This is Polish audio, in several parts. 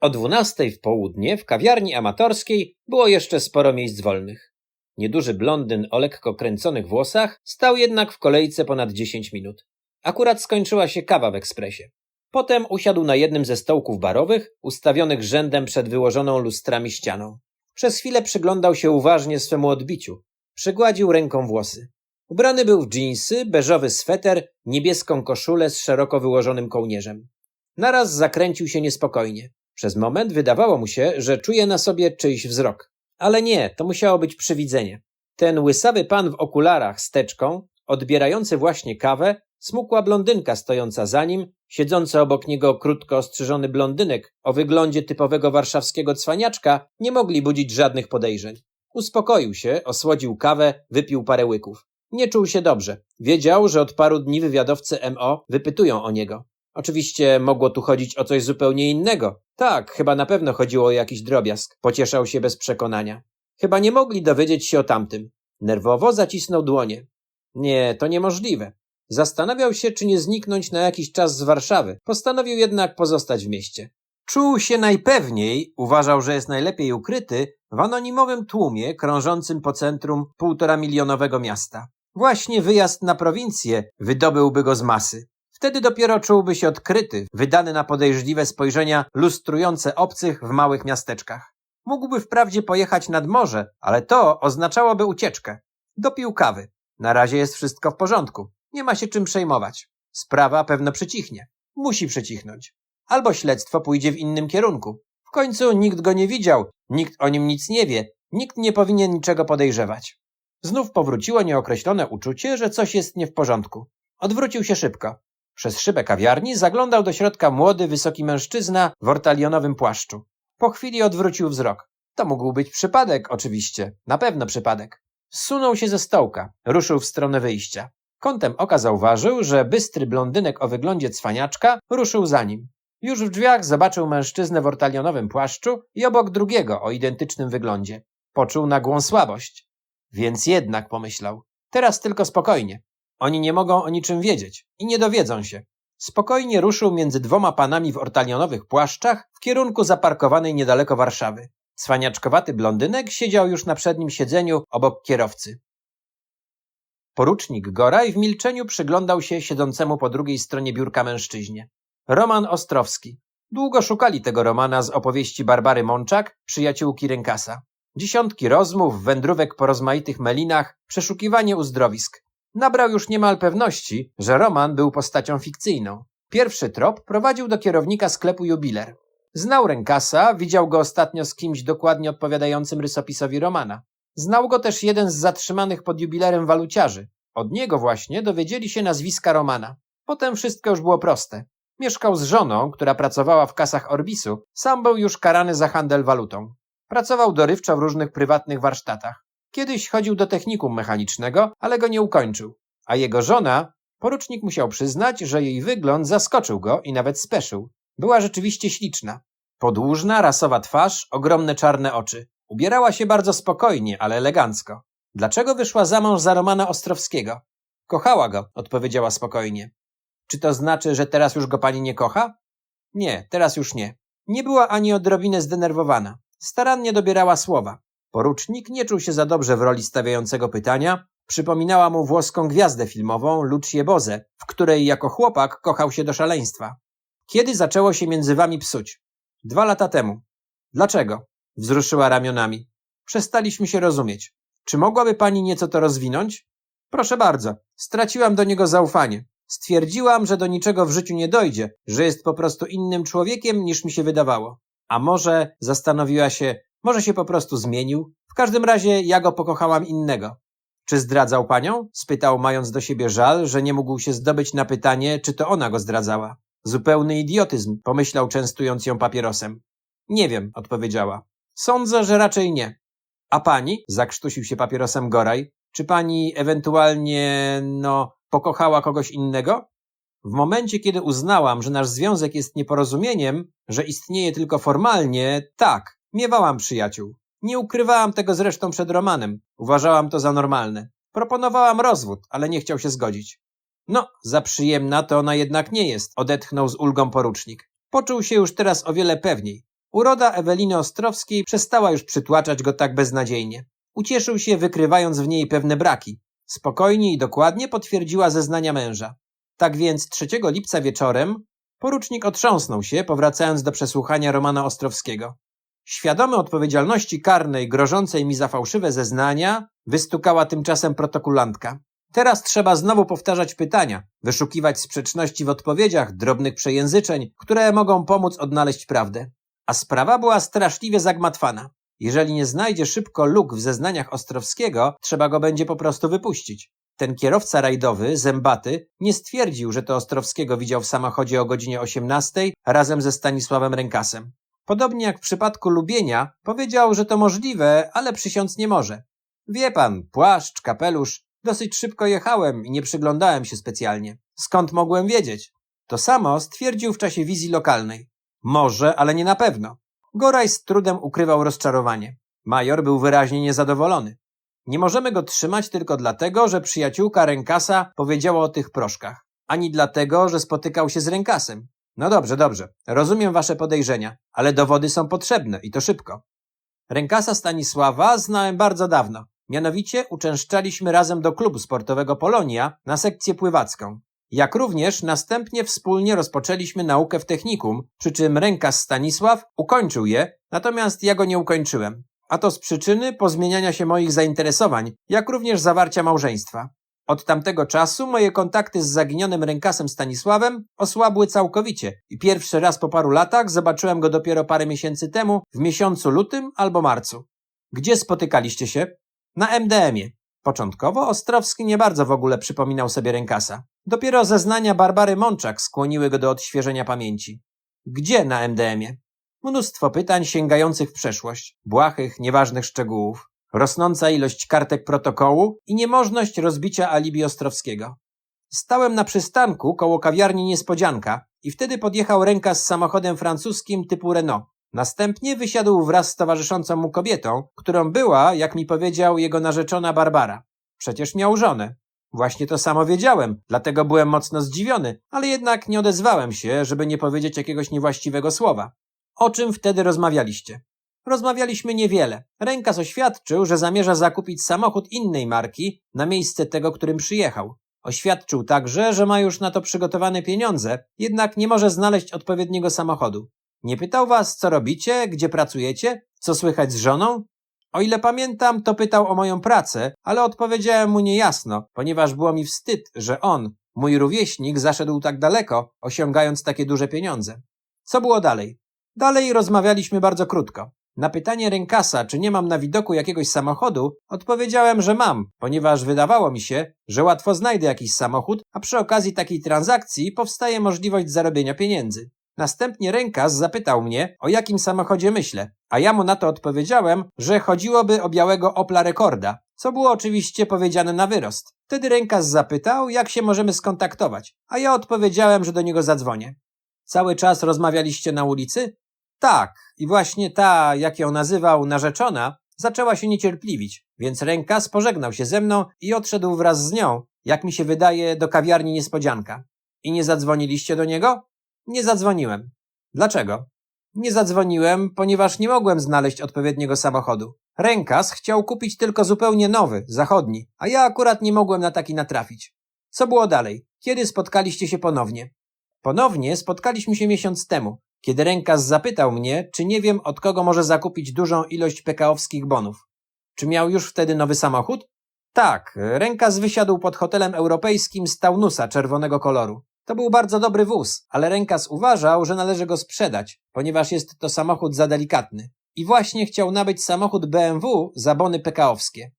O dwunastej w południe w kawiarni amatorskiej było jeszcze sporo miejsc wolnych. Nieduży blondyn o lekko kręconych włosach stał jednak w kolejce ponad dziesięć minut. Akurat skończyła się kawa w ekspresie. Potem usiadł na jednym ze stołków barowych, ustawionych rzędem przed wyłożoną lustrami ścianą. Przez chwilę przyglądał się uważnie swemu odbiciu. Przygładził ręką włosy. Ubrany był w dżinsy, beżowy sweter, niebieską koszulę z szeroko wyłożonym kołnierzem. Naraz zakręcił się niespokojnie. Przez moment wydawało mu się, że czuje na sobie czyjś wzrok. Ale nie, to musiało być przywidzenie. Ten łysawy pan w okularach z teczką, odbierający właśnie kawę, smukła blondynka stojąca za nim, siedzący obok niego krótko ostrzyżony blondynek o wyglądzie typowego warszawskiego cwaniaczka, nie mogli budzić żadnych podejrzeń. Uspokoił się, osłodził kawę, wypił parę łyków. Nie czuł się dobrze. Wiedział, że od paru dni wywiadowcy MO wypytują o niego. Oczywiście mogło tu chodzić o coś zupełnie innego. Tak, chyba na pewno chodziło o jakiś drobiazg. Pocieszał się bez przekonania. Chyba nie mogli dowiedzieć się o tamtym. Nerwowo zacisnął dłonie. Nie, to niemożliwe. Zastanawiał się, czy nie zniknąć na jakiś czas z Warszawy. Postanowił jednak pozostać w mieście. Czuł się najpewniej, uważał, że jest najlepiej ukryty, w anonimowym tłumie krążącym po centrum półtora milionowego miasta. Właśnie wyjazd na prowincję wydobyłby go z masy. Wtedy dopiero czułby się odkryty, wydany na podejrzliwe spojrzenia lustrujące obcych w małych miasteczkach. Mógłby wprawdzie pojechać nad morze, ale to oznaczałoby ucieczkę. Dopił kawy. Na razie jest wszystko w porządku. Nie ma się czym przejmować. Sprawa pewno przycichnie. Musi przycichnąć. Albo śledztwo pójdzie w innym kierunku. W końcu nikt go nie widział, nikt o nim nic nie wie, nikt nie powinien niczego podejrzewać. Znów powróciło nieokreślone uczucie, że coś jest nie w porządku. Odwrócił się szybko. Przez szybę kawiarni zaglądał do środka młody, wysoki mężczyzna w ortalionowym płaszczu. Po chwili odwrócił wzrok. To mógł być przypadek, oczywiście. Na pewno przypadek. Zsunął się ze stołka. Ruszył w stronę wyjścia. Kątem oka zauważył, że bystry blondynek o wyglądzie cwaniaczka ruszył za nim. Już w drzwiach zobaczył mężczyznę w ortalionowym płaszczu i obok drugiego o identycznym wyglądzie. Poczuł nagłą słabość. Więc jednak pomyślał. Teraz tylko spokojnie. Oni nie mogą o niczym wiedzieć i nie dowiedzą się. Spokojnie ruszył między dwoma panami w ortalionowych płaszczach w kierunku zaparkowanej niedaleko Warszawy. Cwaniaczkowaty blondynek siedział już na przednim siedzeniu obok kierowcy. Porucznik Goraj w milczeniu przyglądał się siedzącemu po drugiej stronie biurka mężczyźnie. Roman Ostrowski. Długo szukali tego Romana z opowieści Barbary Mączak, przyjaciółki Rynkasa. Dziesiątki rozmów, wędrówek po rozmaitych melinach, przeszukiwanie uzdrowisk. Nabrał już niemal pewności, że Roman był postacią fikcyjną. Pierwszy trop prowadził do kierownika sklepu Jubiler. Znał Rękasa, widział go ostatnio z kimś dokładnie odpowiadającym rysopisowi Romana. Znał go też jeden z zatrzymanych pod jubilerem waluciarzy. Od niego właśnie dowiedzieli się nazwiska Romana. Potem wszystko już było proste. Mieszkał z żoną, która pracowała w kasach Orbisu, sam był już karany za handel walutą. Pracował dorywczo w różnych prywatnych warsztatach. Kiedyś chodził do technikum mechanicznego, ale go nie ukończył. A jego żona, porucznik musiał przyznać, że jej wygląd zaskoczył go i nawet speszył. Była rzeczywiście śliczna. Podłużna, rasowa twarz, ogromne czarne oczy. Ubierała się bardzo spokojnie, ale elegancko. Dlaczego wyszła za mąż za Romana Ostrowskiego? Kochała go, odpowiedziała spokojnie. Czy to znaczy, że teraz już go pani nie kocha? Nie, teraz już nie. Nie była ani odrobinę zdenerwowana. Starannie dobierała słowa. Porucznik nie czuł się za dobrze w roli stawiającego pytania. Przypominała mu włoską gwiazdę filmową Lucie Boze, w której jako chłopak kochał się do szaleństwa. Kiedy zaczęło się między wami psuć? Dwa lata temu. Dlaczego? Wzruszyła ramionami. Przestaliśmy się rozumieć. Czy mogłaby pani nieco to rozwinąć? Proszę bardzo. Straciłam do niego zaufanie. Stwierdziłam, że do niczego w życiu nie dojdzie, że jest po prostu innym człowiekiem niż mi się wydawało. A może, zastanowiła się, może się po prostu zmienił? W każdym razie ja go pokochałam innego. Czy zdradzał panią? spytał, mając do siebie żal, że nie mógł się zdobyć na pytanie, czy to ona go zdradzała. Zupełny idiotyzm, pomyślał, częstując ją papierosem. Nie wiem, odpowiedziała. Sądzę, że raczej nie. A pani? zakrztusił się papierosem Goraj. Czy pani ewentualnie, no, pokochała kogoś innego? W momencie, kiedy uznałam, że nasz związek jest nieporozumieniem, że istnieje tylko formalnie, tak, miewałam przyjaciół. Nie ukrywałam tego zresztą przed Romanem. Uważałam to za normalne. Proponowałam rozwód, ale nie chciał się zgodzić. No, za przyjemna to ona jednak nie jest, odetchnął z ulgą porucznik. Poczuł się już teraz o wiele pewniej. Uroda Eweliny Ostrowskiej przestała już przytłaczać go tak beznadziejnie. Ucieszył się, wykrywając w niej pewne braki. Spokojnie i dokładnie potwierdziła zeznania męża. Tak więc 3 lipca wieczorem porucznik otrząsnął się, powracając do przesłuchania Romana Ostrowskiego. Świadomy odpowiedzialności karnej grożącej mi za fałszywe zeznania, wystukała tymczasem protokulantka. Teraz trzeba znowu powtarzać pytania, wyszukiwać sprzeczności w odpowiedziach, drobnych przejęzyczeń, które mogą pomóc odnaleźć prawdę. A sprawa była straszliwie zagmatwana. Jeżeli nie znajdzie szybko luk w zeznaniach Ostrowskiego, trzeba go będzie po prostu wypuścić. Ten kierowca rajdowy, zębaty, nie stwierdził, że to Ostrowskiego widział w samochodzie o godzinie 18 razem ze Stanisławem Rękasem. Podobnie jak w przypadku Lubienia, powiedział, że to możliwe, ale przysiąc nie może. Wie pan, płaszcz, kapelusz, dosyć szybko jechałem i nie przyglądałem się specjalnie. Skąd mogłem wiedzieć? To samo stwierdził w czasie wizji lokalnej. Może, ale nie na pewno. Goraj z trudem ukrywał rozczarowanie. Major był wyraźnie niezadowolony. Nie możemy go trzymać tylko dlatego, że przyjaciółka Rękasa powiedziała o tych proszkach, ani dlatego, że spotykał się z Rękasem. No dobrze, dobrze, rozumiem wasze podejrzenia, ale dowody są potrzebne i to szybko. Rękasa Stanisława znałem bardzo dawno. Mianowicie uczęszczaliśmy razem do klubu sportowego Polonia na sekcję pływacką. Jak również następnie wspólnie rozpoczęliśmy naukę w technikum, przy czym rękas Stanisław ukończył je, natomiast ja go nie ukończyłem. A to z przyczyny pozmieniania się moich zainteresowań, jak również zawarcia małżeństwa. Od tamtego czasu moje kontakty z zaginionym rękasem Stanisławem osłabły całkowicie i pierwszy raz po paru latach zobaczyłem go dopiero parę miesięcy temu, w miesiącu lutym albo marcu. Gdzie spotykaliście się? Na MDM-ie. Początkowo Ostrowski nie bardzo w ogóle przypominał sobie rękasa. Dopiero zeznania Barbary Mączak skłoniły go do odświeżenia pamięci. Gdzie na MDM-ie? Mnóstwo pytań sięgających w przeszłość, błahych, nieważnych szczegółów, rosnąca ilość kartek protokołu i niemożność rozbicia alibi Ostrowskiego. Stałem na przystanku koło kawiarni Niespodzianka i wtedy podjechał ręka z samochodem francuskim typu Renault. Następnie wysiadł wraz z towarzyszącą mu kobietą, którą była, jak mi powiedział, jego narzeczona Barbara. Przecież miał żonę. Właśnie to samo wiedziałem, dlatego byłem mocno zdziwiony, ale jednak nie odezwałem się, żeby nie powiedzieć jakiegoś niewłaściwego słowa. O czym wtedy rozmawialiście? Rozmawialiśmy niewiele. Rękas oświadczył, że zamierza zakupić samochód innej marki na miejsce tego, którym przyjechał. Oświadczył także, że ma już na to przygotowane pieniądze, jednak nie może znaleźć odpowiedniego samochodu. Nie pytał was, co robicie, gdzie pracujecie, co słychać z żoną? O ile pamiętam, to pytał o moją pracę, ale odpowiedziałem mu niejasno, ponieważ było mi wstyd, że on, mój rówieśnik, zaszedł tak daleko, osiągając takie duże pieniądze. Co było dalej? Dalej rozmawialiśmy bardzo krótko. Na pytanie rękasa, czy nie mam na widoku jakiegoś samochodu, odpowiedziałem, że mam, ponieważ wydawało mi się, że łatwo znajdę jakiś samochód, a przy okazji takiej transakcji powstaje możliwość zarobienia pieniędzy. Następnie rękas zapytał mnie, o jakim samochodzie myślę, a ja mu na to odpowiedziałem, że chodziłoby o białego Opla Rekorda, co było oczywiście powiedziane na wyrost. Wtedy rękas zapytał, jak się możemy skontaktować, a ja odpowiedziałem, że do niego zadzwonię. Cały czas rozmawialiście na ulicy? Tak, i właśnie ta, jak ją nazywał, narzeczona, zaczęła się niecierpliwić, więc rękas pożegnał się ze mną i odszedł wraz z nią, jak mi się wydaje, do kawiarni niespodzianka. I nie zadzwoniliście do niego? Nie zadzwoniłem. Dlaczego? Nie zadzwoniłem, ponieważ nie mogłem znaleźć odpowiedniego samochodu. Rękas chciał kupić tylko zupełnie nowy, zachodni, a ja akurat nie mogłem na taki natrafić. Co było dalej? Kiedy spotkaliście się ponownie? Ponownie spotkaliśmy się miesiąc temu, kiedy rękas zapytał mnie, czy nie wiem od kogo może zakupić dużą ilość pekaowskich bonów. Czy miał już wtedy nowy samochód? Tak, rękas wysiadł pod hotelem europejskim z Taunusa czerwonego koloru. To był bardzo dobry wóz, ale rękas uważał, że należy go sprzedać, ponieważ jest to samochód za delikatny. I właśnie chciał nabyć samochód BMW za bony pekaowskie.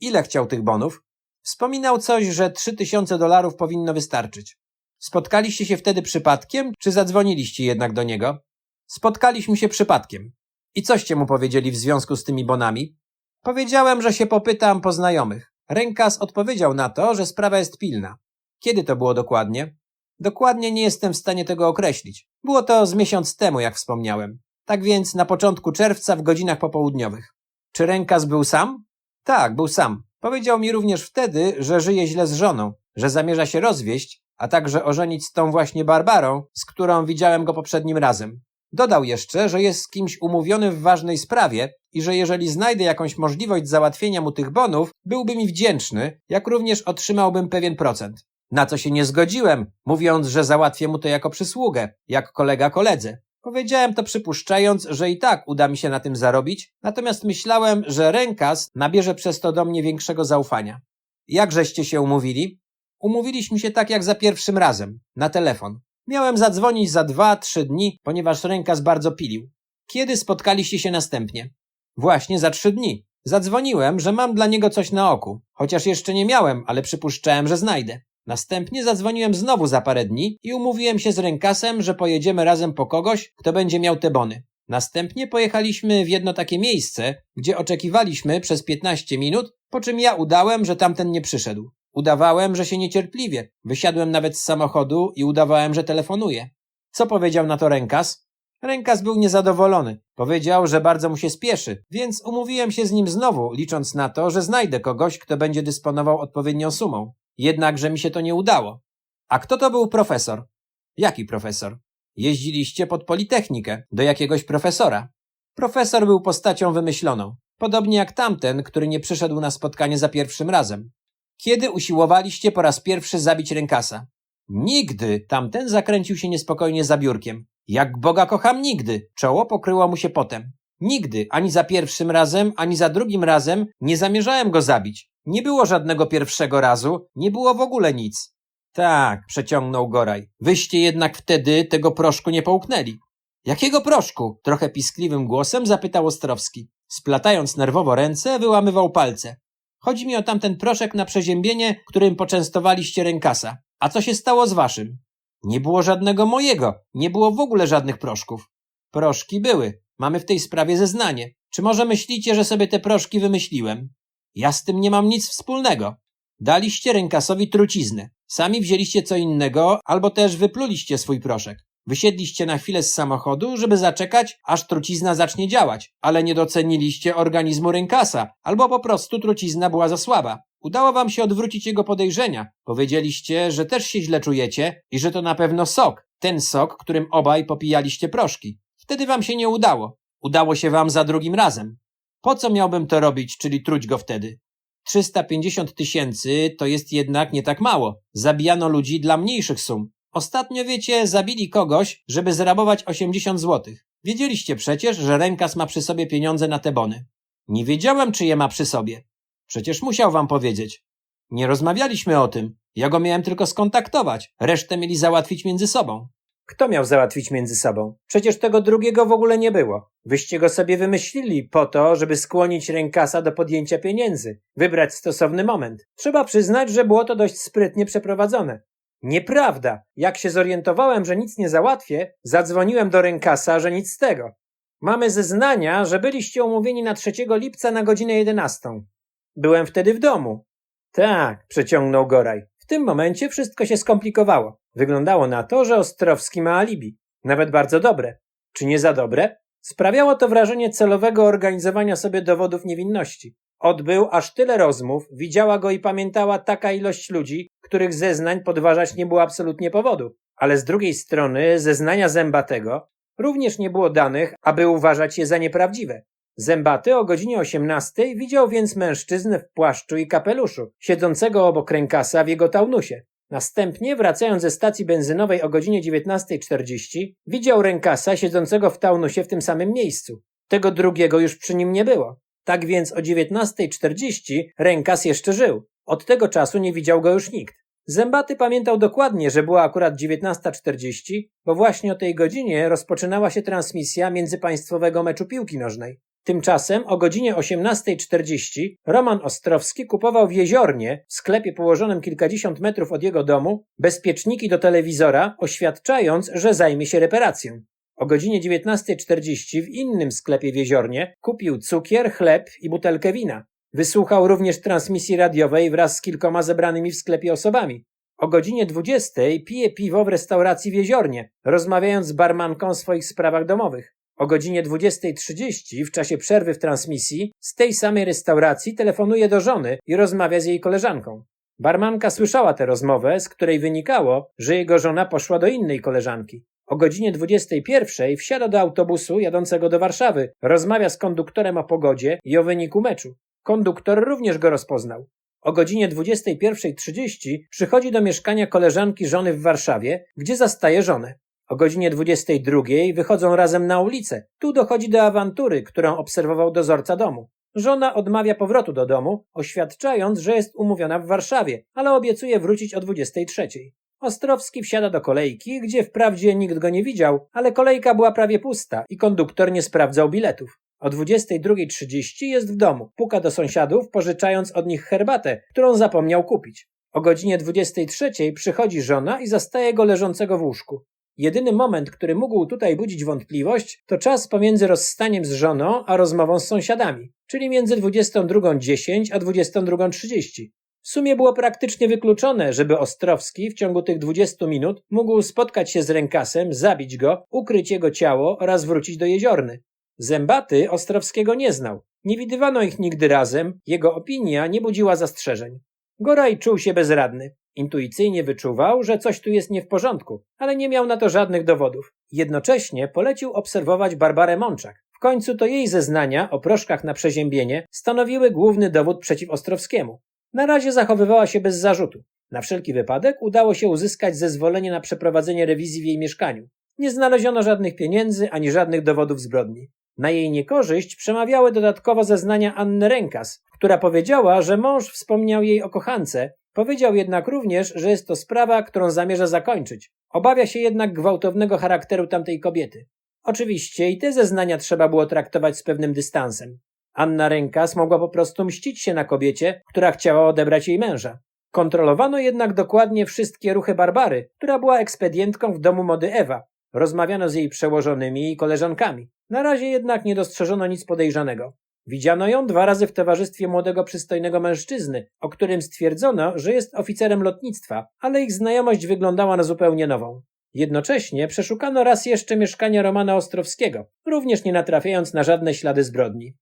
Ile chciał tych bonów? Wspominał coś, że 3000 dolarów powinno wystarczyć. Spotkaliście się wtedy przypadkiem, czy zadzwoniliście jednak do niego? Spotkaliśmy się przypadkiem. I coście mu powiedzieli w związku z tymi bonami? Powiedziałem, że się popytam po znajomych. Rękas odpowiedział na to, że sprawa jest pilna. Kiedy to było dokładnie? Dokładnie nie jestem w stanie tego określić. Było to z miesiąc temu, jak wspomniałem. Tak więc na początku czerwca w godzinach popołudniowych. Czy Rękas był sam? Tak, był sam. Powiedział mi również wtedy, że żyje źle z żoną, że zamierza się rozwieść, a także ożenić z tą właśnie Barbarą, z którą widziałem go poprzednim razem. Dodał jeszcze, że jest z kimś umówiony w ważnej sprawie i że jeżeli znajdę jakąś możliwość załatwienia mu tych bonów, byłby mi wdzięczny, jak również otrzymałbym pewien procent. Na co się nie zgodziłem, mówiąc, że załatwię mu to jako przysługę, jak kolega koledze. Powiedziałem to przypuszczając, że i tak uda mi się na tym zarobić, natomiast myślałem, że rękas nabierze przez to do mnie większego zaufania. Jak żeście się umówili? Umówiliśmy się tak jak za pierwszym razem, na telefon. Miałem zadzwonić za dwa, trzy dni, ponieważ rękas bardzo pilił. Kiedy spotkaliście się następnie? Właśnie za trzy dni. Zadzwoniłem, że mam dla niego coś na oku, chociaż jeszcze nie miałem, ale przypuszczałem, że znajdę. Następnie zadzwoniłem znowu za parę dni i umówiłem się z rękasem, że pojedziemy razem po kogoś, kto będzie miał te bony. Następnie pojechaliśmy w jedno takie miejsce, gdzie oczekiwaliśmy przez 15 minut, po czym ja udałem, że tamten nie przyszedł. Udawałem, że się niecierpliwie. Wysiadłem nawet z samochodu i udawałem, że telefonuję. Co powiedział na to rękas? Rękas był niezadowolony. Powiedział, że bardzo mu się spieszy, więc umówiłem się z nim znowu, licząc na to, że znajdę kogoś, kto będzie dysponował odpowiednią sumą. Jednakże mi się to nie udało. A kto to był profesor? Jaki profesor? Jeździliście pod Politechnikę, do jakiegoś profesora. Profesor był postacią wymyśloną, podobnie jak tamten, który nie przyszedł na spotkanie za pierwszym razem. Kiedy usiłowaliście po raz pierwszy zabić rękasa? Nigdy! Tamten zakręcił się niespokojnie za biurkiem. Jak Boga kocham, nigdy! Czoło pokryło mu się potem. Nigdy, ani za pierwszym razem, ani za drugim razem nie zamierzałem go zabić. Nie było żadnego pierwszego razu, nie było w ogóle nic. Tak, przeciągnął Goraj. Wyście jednak wtedy tego proszku nie połknęli. Jakiego proszku? Trochę piskliwym głosem zapytał Ostrowski. Splatając nerwowo ręce, wyłamywał palce. Chodzi mi o tamten proszek na przeziębienie, którym poczęstowaliście rękasa. A co się stało z waszym? Nie było żadnego mojego, nie było w ogóle żadnych proszków. Proszki były. Mamy w tej sprawie zeznanie. Czy może myślicie, że sobie te proszki wymyśliłem? Ja z tym nie mam nic wspólnego. Daliście rękasowi truciznę. Sami wzięliście co innego, albo też wypluliście swój proszek. Wysiedliście na chwilę z samochodu, żeby zaczekać, aż trucizna zacznie działać, ale nie doceniliście organizmu rękasa, albo po prostu trucizna była za słaba. Udało wam się odwrócić jego podejrzenia. Powiedzieliście, że też się źle czujecie i że to na pewno sok, ten sok, którym obaj popijaliście proszki. Wtedy wam się nie udało. Udało się wam za drugim razem. Po co miałbym to robić, czyli truć go wtedy? 350 tysięcy to jest jednak nie tak mało. Zabijano ludzi dla mniejszych sum. Ostatnio, wiecie, zabili kogoś, żeby zrabować 80 złotych. Wiedzieliście przecież, że rękas ma przy sobie pieniądze na te bony. Nie wiedziałem, czy je ma przy sobie. Przecież musiał wam powiedzieć. Nie rozmawialiśmy o tym. Ja go miałem tylko skontaktować. Resztę mieli załatwić między sobą. Kto miał załatwić między sobą? Przecież tego drugiego w ogóle nie było. Wyście go sobie wymyślili po to, żeby skłonić rękasa do podjęcia pieniędzy, wybrać stosowny moment. Trzeba przyznać, że było to dość sprytnie przeprowadzone. Nieprawda. Jak się zorientowałem, że nic nie załatwię, zadzwoniłem do rękasa, że nic z tego. Mamy zeznania, że byliście umówieni na 3 lipca na godzinę 11. Byłem wtedy w domu. Tak, przeciągnął Goraj. W tym momencie wszystko się skomplikowało. Wyglądało na to, że Ostrowski ma alibi. Nawet bardzo dobre. Czy nie za dobre? Sprawiało to wrażenie celowego organizowania sobie dowodów niewinności. Odbył aż tyle rozmów, widziała go i pamiętała taka ilość ludzi, których zeznań podważać nie było absolutnie powodu. Ale z drugiej strony zeznania Zębatego również nie było danych, aby uważać je za nieprawdziwe. Zębaty o godzinie 18 widział więc mężczyznę w płaszczu i kapeluszu, siedzącego obok rękasa w jego taunusie. Następnie, wracając ze stacji benzynowej o godzinie 19.40, widział rękasa siedzącego w taunusie w tym samym miejscu. Tego drugiego już przy nim nie było. Tak więc o 19.40 rękas jeszcze żył. Od tego czasu nie widział go już nikt. Zębaty pamiętał dokładnie, że była akurat 19.40, bo właśnie o tej godzinie rozpoczynała się transmisja międzypaństwowego meczu piłki nożnej. Tymczasem o godzinie 18.40 Roman Ostrowski kupował w Jeziornie, w sklepie położonym kilkadziesiąt metrów od jego domu, bezpieczniki do telewizora, oświadczając, że zajmie się reparacją. O godzinie 19.40 w innym sklepie w Jeziornie kupił cukier, chleb i butelkę wina. Wysłuchał również transmisji radiowej wraz z kilkoma zebranymi w sklepie osobami. O godzinie 20 pije piwo w restauracji w Jeziornie, rozmawiając z barmanką o swoich sprawach domowych. O godzinie 20.30 w czasie przerwy w transmisji z tej samej restauracji telefonuje do żony i rozmawia z jej koleżanką. Barmanka słyszała tę rozmowę, z której wynikało, że jego żona poszła do innej koleżanki. O godzinie 21 wsiada do autobusu jadącego do Warszawy, rozmawia z konduktorem o pogodzie i o wyniku meczu. Konduktor również go rozpoznał. O godzinie 21.30 przychodzi do mieszkania koleżanki żony w Warszawie, gdzie zastaje żonę. O godzinie 22 wychodzą razem na ulicę. Tu dochodzi do awantury, którą obserwował dozorca domu. Żona odmawia powrotu do domu, oświadczając, że jest umówiona w Warszawie, ale obiecuje wrócić o 23. Ostrowski wsiada do kolejki, gdzie wprawdzie nikt go nie widział, ale kolejka była prawie pusta i konduktor nie sprawdzał biletów. O 22.30 jest w domu, puka do sąsiadów, pożyczając od nich herbatę, którą zapomniał kupić. O godzinie 23.00 przychodzi żona i zastaje go leżącego w łóżku. Jedyny moment, który mógł tutaj budzić wątpliwość, to czas pomiędzy rozstaniem z żoną a rozmową z sąsiadami, czyli między 22.10 a 22.30. W sumie było praktycznie wykluczone, żeby Ostrowski w ciągu tych 20 minut mógł spotkać się z Rękasem, zabić go, ukryć jego ciało oraz wrócić do jeziorny. Zębaty Ostrowskiego nie znał. Nie widywano ich nigdy razem, jego opinia nie budziła zastrzeżeń. Goraj czuł się bezradny. Intuicyjnie wyczuwał, że coś tu jest nie w porządku, ale nie miał na to żadnych dowodów. Jednocześnie polecił obserwować Barbarę Mączak. W końcu to jej zeznania o proszkach na przeziębienie stanowiły główny dowód przeciw Ostrowskiemu. Na razie zachowywała się bez zarzutu. Na wszelki wypadek udało się uzyskać zezwolenie na przeprowadzenie rewizji w jej mieszkaniu. Nie znaleziono żadnych pieniędzy ani żadnych dowodów zbrodni. Na jej niekorzyść przemawiały dodatkowo zeznania Anny Rękas, która powiedziała, że mąż wspomniał jej o kochance, powiedział jednak również, że jest to sprawa, którą zamierza zakończyć. Obawia się jednak gwałtownego charakteru tamtej kobiety. Oczywiście i te zeznania trzeba było traktować z pewnym dystansem. Anna Rękas mogła po prostu mścić się na kobiecie, która chciała odebrać jej męża. Kontrolowano jednak dokładnie wszystkie ruchy Barbary, która była ekspedientką w domu mody Ewa. Rozmawiano z jej przełożonymi i koleżankami. Na razie jednak nie dostrzeżono nic podejrzanego. Widziano ją dwa razy w towarzystwie młodego, przystojnego mężczyzny, o którym stwierdzono, że jest oficerem lotnictwa, ale ich znajomość wyglądała na zupełnie nową. Jednocześnie przeszukano raz jeszcze mieszkanie Romana Ostrowskiego, również nie natrafiając na żadne ślady zbrodni.